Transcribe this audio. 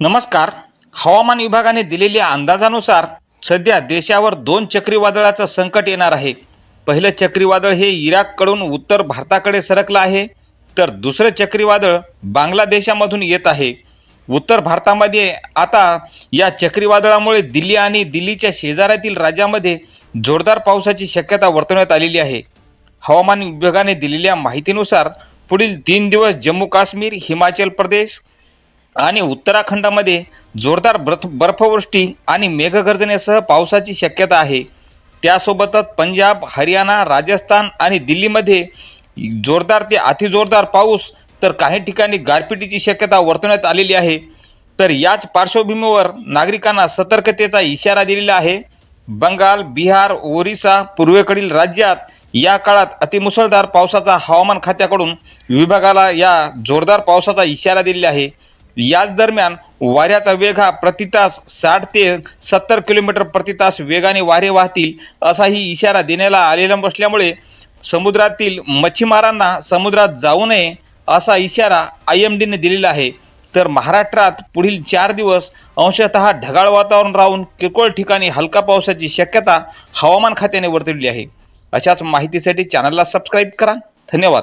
नमस्कार. हवामान विभागाने दिलेल्या अंदाजानुसार सध्या देशावर दोन चक्रीवादळाचं संकट येणार आहे. पहिलं चक्रीवादळ हे इराककडून उत्तर भारताकडे सरकलं आहे तर दुसरं चक्रीवादळ बांगलादेशामधून येत आहे. उत्तर भारतामध्ये आता या चक्रीवादळामुळे दिल्ली आणि दिल्लीच्या शेजाऱ्यातील राज्यामध्ये जोरदार पावसाची शक्यता वर्तवण्यात आलेली आहे. हवामान विभागाने दिलेल्या माहितीनुसार पुढील तीन दिवस जम्मू काश्मीर हिमाचल प्रदेश आणि उत्तराखंडामध्ये जोरदार बर्फ बर्फवृष्टी आणि मेघगर्जनेसह पावसाची शक्यता आहे. त्यासोबतच पंजाब हरियाणा राजस्थान आणि दिल्लीमध्ये जोरदार ते अतिजोरदार पाऊस तर काही ठिकाणी गारपिटीची शक्यता वर्तवण्यात आलेली आहे. तर याच पार्श्वभूमीवर नागरिकांना सतर्कतेचा इशारा दिलेला आहे. बंगाल बिहार ओरिसा पूर्वेकडील राज्यात या काळात अतिमुसळधार पावसाचा हवामान खात्याकडून विभागाला या जोरदार पावसाचा इशारा दिलेला आहे. याच दरम्यान वाऱ्याचा वेग हा प्रति तास साठ ते सत्तर किलोमीटर प्रति तास वेगाने वारे वाहतील असाही इशारा देण्याला आलेला असल्यामुळे समुद्रातील मच्छीमारांना समुद्रात जाऊ नये असा इशारा आय एम डीने दिलेला आहे. तर महाराष्ट्रात पुढील चार दिवस अंशतः ढगाळ वातावरण राहून किरकोळ ठिकाणी हलका पावसाची शक्यता हवामान खात्याने वर्तवली आहे. अशाच माहितीसाठी चॅनलला सबस्क्राईब करा. धन्यवाद.